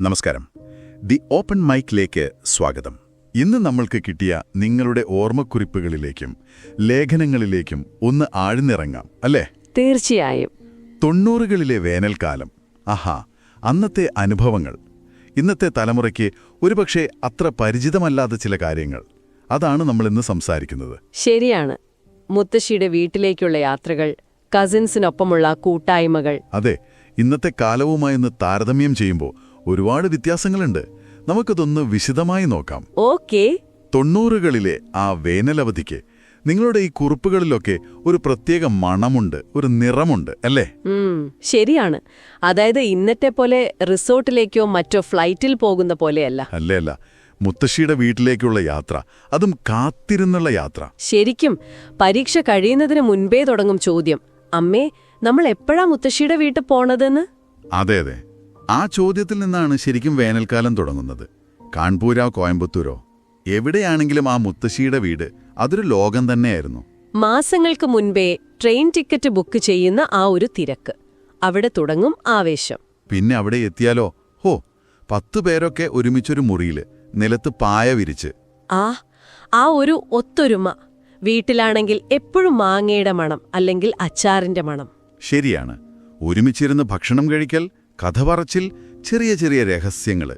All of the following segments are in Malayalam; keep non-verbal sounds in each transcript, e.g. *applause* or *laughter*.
നമസ്കാരം. ദി ഓപ്പൺ മൈക്കിലേക്ക് സ്വാഗതം. ഇന്ന് നമ്മൾക്ക് കിട്ടിയ നിങ്ങളുടെ ഓർമ്മക്കുറിപ്പുകളിലേക്കും ലേഖനങ്ങളിലേക്കും ഒന്ന് ആഴ്ന്നിറങ്ങാം അല്ലേ? തീർച്ചയായും. തൊണ്ണൂറുകളിലെ വേനൽക്കാലം. ആഹാ അന്നത്തെ അനുഭവങ്ങൾ. ഇന്നത്തെ തലമുറയ്ക്ക് ഒരുപക്ഷെ അത്ര പരിചിതമല്ലാത്ത ചില കാര്യങ്ങൾ. അതാണ് നമ്മൾ ഇന്ന് സംസാരിക്കുന്നത്. ശരിയാണ്. മുത്തശ്ശിയുടെ വീട്ടിലേക്കുള്ള യാത്രകൾ കസിൻസിനൊപ്പമുള്ള കൂട്ടായ്മകൾ. അതെ ഇന്നത്തെ കാലവുമായൊന്ന് താരതമ്യം ചെയ്യുമ്പോൾ ഒരുപാട് വ്യത്യാസങ്ങളുണ്ട്. നമുക്കതൊന്ന് വിശദമായി നോക്കാം. ഓക്കെ. തൊണ്ണൂറുകളിലെ ആ വേനലവധിക്ക് നിങ്ങളുടെ ഈ കുറിപ്പുകളിലൊക്കെ ഒരു പ്രത്യേക മണമുണ്ട് ഒരു നിറമുണ്ട് അല്ലേ? ശരിയാണ്. അതായത് ഇന്നത്തെ പോലെ റിസോർട്ടിലേക്കോ മറ്റോ ഫ്ലൈറ്റിൽ പോകുന്ന പോലെയല്ല. അല്ലേ അല്ല മുത്തശ്ശിയുടെ വീട്ടിലേക്കുള്ള യാത്ര അതും കാത്തിരുന്നുള്ള യാത്ര. ശരിക്കും പരീക്ഷ കഴിയുന്നതിന് മുൻപേ തുടങ്ങും ചോദ്യം. അമ്മേ നമ്മൾ എപ്പോഴാ മുത്തശ്ശിയുടെ വീട്ടിൽ പോണതെന്ന്? അതെ അതെ. ആ ചോദ്യത്തിൽ നിന്നാണ് ശരിക്കും വേനൽക്കാലം തുടങ്ങുന്നത്. കാൺപൂരോ കോയമ്പത്തൂരോ? എവിടെയാണെങ്കിലും ആ മുത്തശ്ശിയുടെ വീട് അതൊരു ലോകം തന്നെയായിരുന്നു. മാസങ്ങൾക്ക് മുൻപേ ട്രെയിൻ ടിക്കറ്റ് ബുക്ക് ചെയ്യുന്ന ആ ഒരു തിരക്ക്. അവിടെ തുടങ്ങും ആവേശം. പിന്നെ അവിടെ എത്തിയാലോ? ഹോ പത്തു പേരൊക്കെ ഒരുമിച്ചൊരു മുറിയിൽ നിലത്ത് പായ വിരിച്ച്. ആ ആ ഒരു ഒത്തൊരുമ. വീട്ടിലാണെങ്കിൽ എപ്പോഴും മാങ്ങയുടെ മണം അല്ലെങ്കിൽ അച്ചാറിന്റെ മണം. ശരിയാണ്. ഒരുമിച്ചിരുന്ന് ഭക്ഷണം കഴിക്കൽ കഥ പറച്ചിൽ ചെറിയ ചെറിയ രഹസ്യങ്ങൾ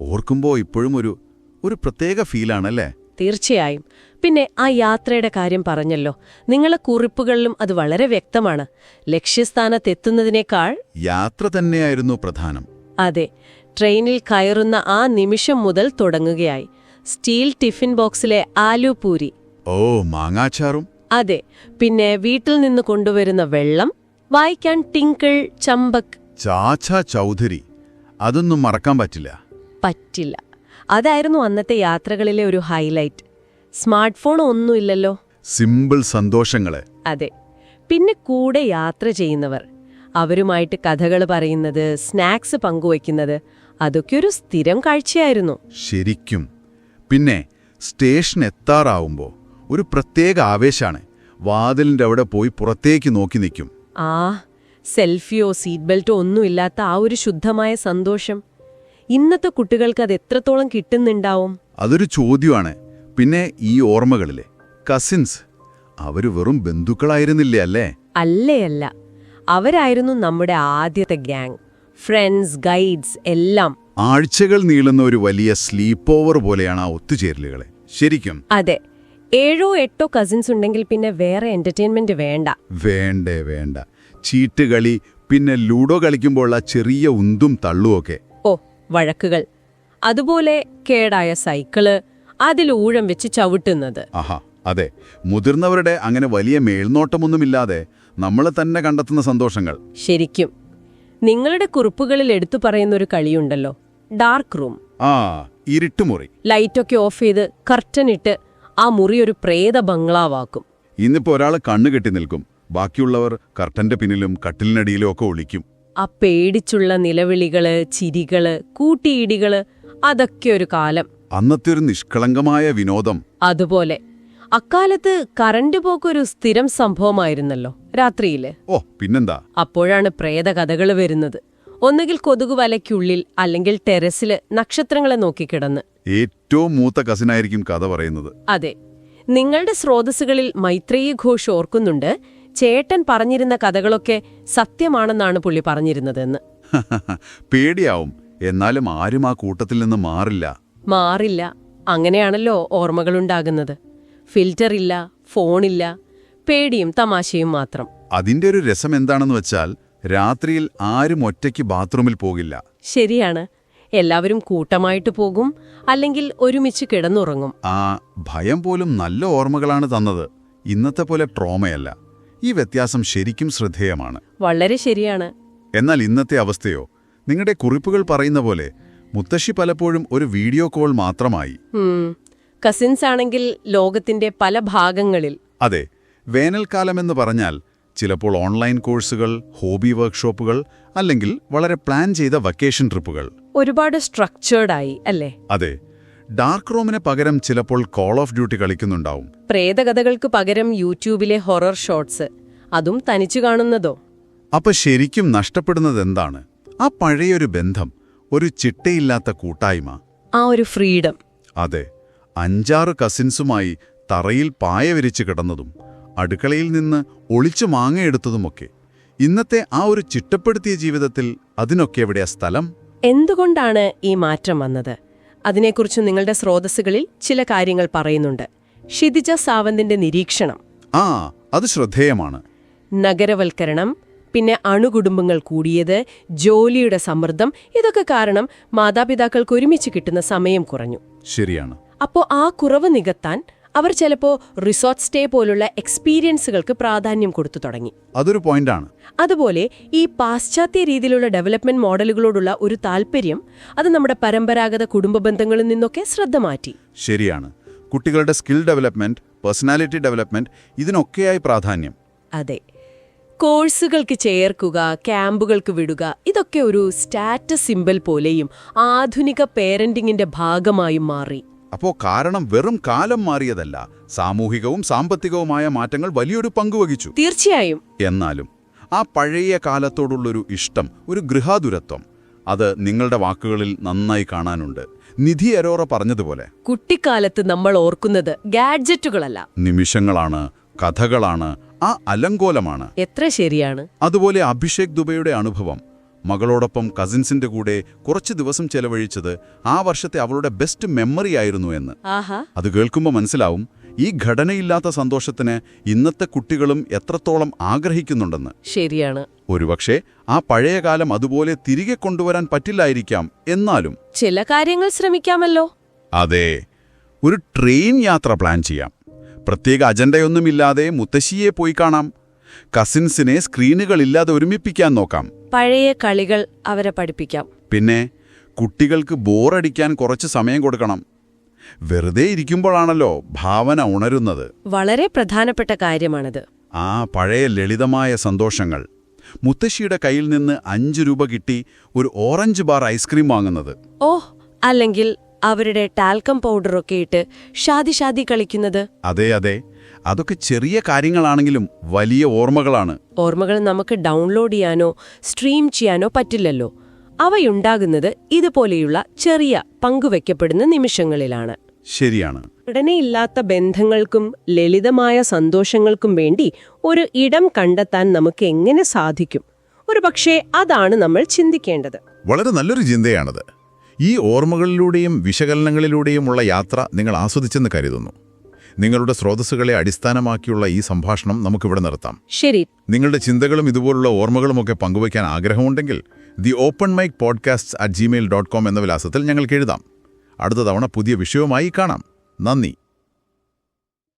ഓർക്കുമ്പോൾ ഇപ്പോഴും ഒരു ഒരു പ്രത്യേക ഫീലാണല്ലേ? തീർച്ചയായും. പിന്നെ ആ യാത്രയുടെ കാര്യം പറഞ്ഞല്ലോ. നിങ്ങളെ കുറിപ്പുകളിലും അത് വളരെ വ്യക്തമാണ്. ലക്ഷ്യസ്ഥാനത്തെത്തുന്നതിനേക്കാൾ യാത്ര തന്നെയായിരുന്നു പ്രധാനം. അതെ ട്രെയിനിൽ കയറുന്ന ആ നിമിഷം മുതൽ തുടങ്ങുകയായി. സ്റ്റീൽ ടിഫിൻ ബോക്സിലെ ആലു പൂരി. ഓ മാങ്ങാച്ചാറും? അതെ പിന്നെ വീട്ടിൽ നിന്ന് കൊണ്ടുവരുന്ന വെള്ളം വായിക്കാൻ ടിങ്കിൾ ചമ്പക് ചാച്ച ചൗധരി. അതൊന്നും മറക്കാൻ പറ്റില്ല. പറ്റില്ല. അതായിരുന്നു അന്നത്തെ യാത്രകളിലെ ഒരു ഹൈലൈറ്റ് സ്മാർട്ട് ഫോൺ ഒന്നുമില്ലല്ലോ സിമ്പിൾ സന്തോഷങ്ങൾ. അതെ. പിന്നെ കൂടെ യാത്ര ചെയ്യുന്നവർ. അവരുമായിട്ട് കഥകൾ പറയുന്നത് സ്നാക്സ് പങ്കുവയ്ക്കുന്നത് അതൊക്കെ ഒരു സ്ഥിരം കാഴ്ചയായിരുന്നു. ശരിക്കും. പിന്നെ സ്റ്റേഷൻ എത്താറാവുമ്പോ ഒരു പ്രത്യേക ആവേശാണ്. വാതിലിന്റെ അവിടെ പോയി പുറത്തേക്ക് നോക്കി നിൽക്കും. ആ സെൽഫിയോ സീറ്റ് ബെൽറ്റോ ഒന്നുമില്ലാത്ത ആ ഒരു ശുദ്ധമായ സന്തോഷം. ഇന്നത്തെ കുട്ടികൾക്ക് അത് എത്രത്തോളം കിട്ടുന്നുണ്ടാവും? അതൊരു ചോദ്യമാണ്. പിന്നെ ഈ ഓർമ്മകളിലെ കസിൻസ് അവർ വെറും ബന്ധുക്കളായിരുന്നില്ലേ അല്ലേ? അല്ലേ അല്ല. അവരായിരുന്നു നമ്മുടെ ആദ്യത്തെ ഗ്യാങ്. ഫ്രണ്ട്സ് ഗൈഡ്സ് എല്ലാം. ആഴ്ചകൾ നീളുന്ന ഒരു വലിയ സ്ലീപ്പ് ഓവർ പോലെയാണ് ആ ഒത്തുചേരലുകളെ. ശരിക്കും? അതെ. ഏഴോ എട്ടോ കസിൻസ് ഉണ്ടെങ്കിൽ പിന്നെ വേറെ എന്റർടൈൻമെന്റ് വേണ്ട. വേണ്ടേ വേണ്ട. ചീട്ടുകളി പിന്നെ ലൂഡോ കളിക്കുമ്പോഴുള്ള ചെറിയ ഉന്തും തള്ളുമൊക്കെ ഓ വഴക്കുകൾ. അതുപോലെ കേടായ സൈക്കിൾ അതിൽ ഊഴം വെച്ച് ചവിട്ടുന്നത്. ആഹാ അതെ. മുതിർന്നവരുടെ അങ്ങനെ വലിയ മേൽനോട്ടമൊന്നുമില്ലാതെ നമ്മൾ തന്നെ കണ്ടെത്തുന്ന സന്തോഷങ്ങൾ. ശരിക്കും. നിങ്ങളുടെ കുറിപ്പുകളിൽ എടുത്തു പറയുന്ന ഒരു കളിയുണ്ടല്ലോ ഡാർക്ക് റൂം ആ ഇരുട്ടുമുറി. ലൈറ്റൊക്കെ ഓഫ് ചെയ്ത് കർട്ടൻ ഇട്ട് ആ മുറി ഒരു പ്രേത ബംഗ്ലാവാക്കും ഇന്നിപ്പോ ഒരാൾ കണ്ണു കെട്ടി നിൽക്കും. ബാക്കിയുള്ളവർ കർട്ടന്റെ പിന്നിലും കട്ടിലിനടിയിലും ഒക്കെ ഒളിക്കും. ആ പേടിച്ചുള്ള നിലവിളികൾ ചിരികൾ കൂട്ടിയിടികൾ അതൊക്കെ ഒരു കാലം. അന്നത്തെ ഒരു നിഷ്കളങ്കമായ വിനോദം. അതുപോലെ അക്കാലത്ത് കറണ്ട് പോക്കൊരു സ്ഥിരം സംഭവമായിരുന്നല്ലോ രാത്രിയിൽ. ഓ പിന്നെന്താ? അപ്പോഴാണ് പ്രേതകഥകൾ വരുന്നത്. ഒന്നുകിൽ കൊതുക് വലയ്ക്കുള്ളിൽ അല്ലെങ്കിൽ ടെറസിൽ നക്ഷത്രങ്ങളെ നോക്കിക്കിടന്ന്. ഏറ്റവും മൂത്ത കസിനായിരിക്കും കഥ പറയുന്നത്. അതെ നിങ്ങളുടെ സ്രോതസ്സുകളിൽ മൈത്രേയ ഘോഷ് ഓർക്കുന്നുണ്ട് ചേട്ടൻ പറഞ്ഞിരുന്ന കഥകളൊക്കെ സത്യമാണെന്നാണ് പുള്ളി പറഞ്ഞിരുന്നതെന്ന്. *laughs* പേടിയാവും. എന്നാലും ആരും ആ കൂട്ടത്തിൽ നിന്ന് മാറില്ല. മാറില്ല. അങ്ങനെയാണല്ലോ ഓർമ്മകളുണ്ടാകുന്നത്. ഫിൽറ്റർ ഇല്ല ഫോണില്ല പേടിയും തമാശയും മാത്രം. അതിന്റെ ഒരു രസം എന്താണെന്ന് വെച്ചാൽ രാത്രിയിൽ ആരും ഒറ്റയ്ക്ക് ബാത്റൂമിൽ പോകില്ല. ശരിയാണ്. എല്ലാവരും കൂട്ടമായിട്ട് പോകും അല്ലെങ്കിൽ ഒരുമിച്ച് കിടന്നുറങ്ങും. ആ ഭയം പോലും നല്ല ഓർമ്മകളാണ് തന്നത്. ഇന്നത്തെ പോലെ ട്രോമയല്ല. ഈ വ്യത്യാസം ശരിക്കും ശ്രദ്ധേയമാണ്. വളരെ ശരിയാണ്. എന്നാൽ ഇന്നത്തെ അവസ്ഥയോ? നിങ്ങളുടെ കുറിപ്പുകൾ പറയുന്ന പോലെ മുത്തശ്ശി പലപ്പോഴും ഒരു വീഡിയോ കോൾ മാത്രമായി. കസിൻസ് ആണെങ്കിൽ ലോകത്തിന്റെ പല ഭാഗങ്ങളിൽ. അതെ വേനൽക്കാലം എന്ന് പറഞ്ഞാൽ ചിലപ്പോൾ ഓൺലൈൻ കോഴ്സുകൾ ഹോബി വർക്ക്ഷോപ്പുകൾ അല്ലെങ്കിൽ വളരെ പ്ലാൻ ചെയ്ത വക്കേഷൻ ട്രിപ്പുകൾ. ഒരുപാട് സ്ട്രക്ചേർഡായി അല്ലേ? അതെ. ഡാർക്ക് റൂമിന് പകരം ചിലപ്പോൾ കോൾ ഓഫ് ഡ്യൂട്ടി കളിക്കുന്നുണ്ടാവും. പ്രേതകഥകൾക്ക് പകരം യൂട്യൂബിലെ ഹൊറർ ഷോട്ട്സ്. അതും തനിച്ചു കാണുന്നതോ? അപ്പൊ ശരിക്കും നഷ്ടപ്പെടുന്നത് എന്താണ് ആ പഴയൊരു ബന്ധം ഒരു ചിട്ടയില്ലാത്ത കൂട്ടായ്മ. ആ ഒരു ഫ്രീഡം. അതെ അഞ്ചാറ് കസിൻസുമായി തറയിൽ പായ വിരിച്ച് കിടന്നതും അടുക്കളയിൽ നിന്ന് ഒളിച്ചു മാങ്ങയെടുത്തതുമൊക്കെ ഇന്നത്തെ ആ ഒരു ചിട്ടപ്പെടുത്തിയ ജീവിതത്തിൽ അതിനൊക്കെ എവിടെയാ സ്ഥലം? എന്തുകൊണ്ടാണ് ഈ മാറ്റം വന്നത്? അതിനെക്കുറിച്ച് നിങ്ങളുടെ സ്രോതസ്സുകളിൽ ചില കാര്യങ്ങൾ പറയുന്നുണ്ട്. ഷിതിജ സാവന്തിന്റെ നിരീക്ഷണം. ആ അത് ശ്രദ്ധേയമാണ്. നഗരവൽക്കരണം പിന്നെ അണുകുടുംബങ്ങൾ കൂടിയത് ജോലിയുടെ സമ്മർദ്ദം ഇതൊക്കെ കാരണം മാതാപിതാക്കൾക്ക് ഒരുമിച്ച് കിട്ടുന്ന സമയം കുറഞ്ഞു. ശരിയാണ്. അപ്പോ ആ കുറവ് നികത്താൻ അവർ ചിലപ്പോ റിസോർട്ട് സ്റ്റേ പോലുള്ള എക്സ്പീരിയൻസുകൾക്ക് പ്രാധാന്യം കൊടുത്തു തുടങ്ങി. അതൊരു പോയിന്റാണ്. അതുപോലെ ഈ പാശ്ചാത്യ രീതിയിലുള്ള ഡെവലപ്മെന്റ് മോഡലുകളോടുള്ള ഒരു താല്പര്യം അത് നമ്മുടെ പരമ്പരാഗത കുടുംബ ബന്ധങ്ങളിൽ നിന്നൊക്കെ ശ്രദ്ധ മാറ്റി. ശരിയാണ്. കുട്ടികളുടെ സ്കിൽ ഡെവലപ്മെന്റ് പേഴ്സണാലിറ്റി ഡെവലപ്മെന്റ് ഇതിനൊക്കെയായി പ്രാധാന്യം. അതെ. കോഴ്സുകൾക്ക് ചേർക്കുക ക്യാമ്പുകൾക്ക് വിടുക ഇതൊക്കെ ഒരു സ്റ്റാറ്റസ് സിമ്പൽ പോലെയും ആധുനിക പേരന്റിങ്ങിന്റെ ഭാഗമായും മാറി. അപ്പോ കാരണം വെറും കാലം മാറിയതല്ല. സാമൂഹികവും സാമ്പത്തികവുമായ മാറ്റങ്ങൾ വലിയൊരു പങ്കുവഹിച്ചു തീർച്ചയായും. എന്നാലും ആ പഴയ കാലത്തോടുള്ളൊരു ഇഷ്ടം ഒരു ഗൃഹാതുരത്വം അത് നിങ്ങളുടെ വാക്കുകളിൽ നന്നായി കാണാനുണ്ട്. നിധി അരോറ പറഞ്ഞതുപോലെ. കുട്ടിക്കാലത്ത് നമ്മൾ ഓർക്കുന്നത് ഗാഡ്ജറ്റുകളല്ല. നിമിഷങ്ങളാണ് കഥകളാണ് ആ അലങ്കോലമാണ്. എത്ര ശരിയാണ്. അതുപോലെ അഭിഷേക് ദുബൈയുടെ അനുഭവം. മകളോടൊപ്പം കസിൻസിന്റെ കൂടെ കുറച്ച് ദിവസം ചെലവഴിച്ചത് ആ വർഷത്തെ അവളുടെ ബെസ്റ്റ് മെമ്മറി ആയിരുന്നു എന്ന്. അത് കേൾക്കുമ്പോൾ മനസ്സിലാവും ഈ ഘടനയില്ലാത്ത സന്തോഷത്തിന് ഇന്നത്തെ കുട്ടികളും എത്രത്തോളം ആഗ്രഹിക്കുന്നുണ്ടെന്ന്. ശരിയാണ്. ഒരുപക്ഷെ ആ പഴയ കാലം അതുപോലെ തിരികെ കൊണ്ടുവരാൻ പറ്റില്ലായിരിക്കാം എന്നാലും. ചില കാര്യങ്ങൾ ശ്രമിക്കാമല്ലോ. അതെ. ഒരു ട്രെയിൻ യാത്ര പ്ലാൻ ചെയ്യാം. പ്രത്യേക അജണ്ടയൊന്നുമില്ലാതെ മുത്തശ്ശിയെ പോയി കാണാം. കസിൻസിനെ സ്ക്രീനുകളില്ലാതെ ഒരുമിപ്പിക്കാൻ നോക്കാം. പഴയ കളികൾ അവരെ പഠിപ്പിക്കാം. പിന്നെ കുട്ടികൾക്ക് ബോറടിക്കാൻ കുറച്ച് സമയം കൊടുക്കണം. വെറുതെ ഇരിക്കുമ്പോഴാണല്ലോ ഭാവന ഉണരുന്നത്. വളരെ പ്രധാനപ്പെട്ട കാര്യമാണത്. ആ പഴയ ലളിതമായ സന്തോഷങ്ങൾ. മുത്തശ്ശിയുടെ കയ്യിൽ നിന്ന് അഞ്ച് രൂപ കിട്ടി ഒരു ഓറഞ്ച് ബാർ ഐസ്ക്രീം വാങ്ങുന്നത്. ഓ അല്ലെങ്കിൽ അവരുടെ ടാൽക്കം പൗഡറൊക്കെ ഇട്ട് ഷാദി ഷാദി കളിക്കുന്നത്. അതെ അതെ. അതൊക്കെ ചെറിയ കാര്യങ്ങളാണെങ്കിലും വലിയ ഓർമ്മകളാണ്. ഓർമ്മകൾ നമുക്ക് ഡൗൺലോഡ് ചെയ്യാനോ സ്ട്രീം ചെയ്യാനോ പറ്റില്ലല്ലോ. അവയുണ്ടാകുന്നത് ഇതുപോലെയുള്ള ചെറിയ പങ്കുവെക്കപ്പെടുന്ന നിമിഷങ്ങളിലാണ്. ശരിയാണ്. ഘടനയില്ലാത്ത ബന്ധങ്ങൾക്കും ലളിതമായ സന്തോഷങ്ങൾക്കും വേണ്ടി ഒരു ഇടം കണ്ടെത്താൻ നമുക്ക് എങ്ങനെ സാധിക്കും? ഒരു പക്ഷേ അതാണ് നമ്മൾ ചിന്തിക്കേണ്ടത്. വളരെ നല്ലൊരു ചിന്തയാണത്. ഈ ഓർമ്മകളിലൂടെയും വിശകലനങ്ങളിലൂടെയുമുള്ള യാത്ര നിങ്ങൾ ആസ്വദിച്ചെന്ന് കരുതുന്നു. നിങ്ങളുടെ സ്രോതസ്സുകളെ അടിസ്ഥാനമാക്കിയുള്ള ഈ സംഭാഷണം നമുക്കിവിടെ നിർത്താം. ശരി. നിങ്ങളുടെ ചിന്തകളും ഇതുപോലുള്ള ഓർമ്മകളുമൊക്കെ പങ്കുവയ്ക്കാൻ ആഗ്രഹമുണ്ടെങ്കിൽ the open mic podcast at Gmail dot com എന്ന വിലാസത്തിൽ ഞങ്ങൾക്ക് എഴുതാം. അടുത്ത തവണ പുതിയ വിഷയവുമായി കാണാം. നന്ദി.